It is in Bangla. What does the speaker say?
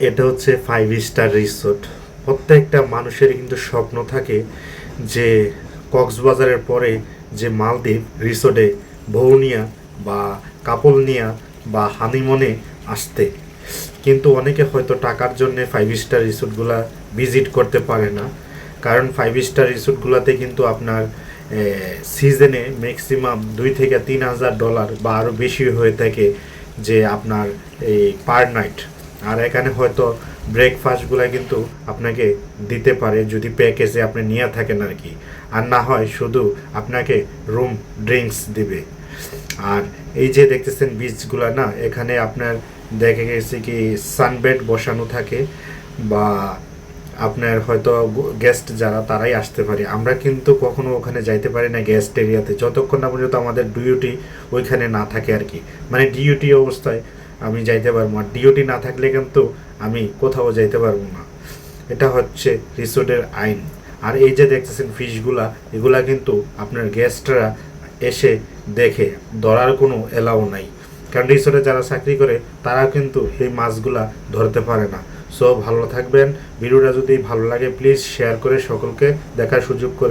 এটা হচ্ছে ফাইভ স্টার রিসোর্ট প্রত্যেকটা মানুষের কিন্তু স্বপ্ন থাকে যে কক্সবাজারের পরে যে মালদ্বীপ রিসোর্টে বউ নিয়া বা কাপল নিয়া বা হানিমনে আসতে। কিন্তু অনেকে হয়তো টাকার জন্য ফাইভ স্টার রিসোর্টগুলা ভিজিট করতে পারে না। কারণ ফাইভ স্টার রিসোর্টগুলোতে কিন্তু আপনার সিজনে ম্যাক্সিমাম দুই থেকে তিন হাজার ডলার বা আরও বেশি হয়ে থাকে যে আপনার এই পার নাইট আর এখানে হয়তো ব্রেকফাস্টগুলো কিন্তু আপনাকে দিতে পারে যদি প্যাকেজে আপনি নিয়ে থাকেন আর কি। আর না হয় শুধু আপনাকে রুম ড্রিঙ্কস দিবে। আর এই যে দেখতেছেন বীজগুলো না, এখানে আপনার দেখে গেছে কি সানবেড বসানো থাকে বা আপনার হয়তো গেস্ট যারা তারাই আসতে পারে। আমরা কিন্তু কখনো ওখানে যাইতে পারি না গেস্ট এরিয়াতে যতক্ষণ না পর্যন্ত আমাদের ডিউটি ওইখানে না থাকে আর কি। মানে ডিউটি অবস্থায় আমি যাইতে পারব আর ডিউটি না থাকলে কিন্তু আমি কোথাও যাইতে পারব না। এটা হচ্ছে রিসোর্টের আইন। আর এই যে দেখতেছেন ফিশগুলা, এগুলা কিন্তু আপনার গেস্টরা এসে দেখে। ধরার কোনো এলাও নাই। কারণ রিসোর্টে যারা চাকরি করে তারা কিন্তু এই মাছগুলা ধরতে পারে না। সো ভালো থাকবেন। ভিডিওটা যদি ভালো লাগে, প্লিজ শেয়ার করে সকলকে দেখার সুযোগ করে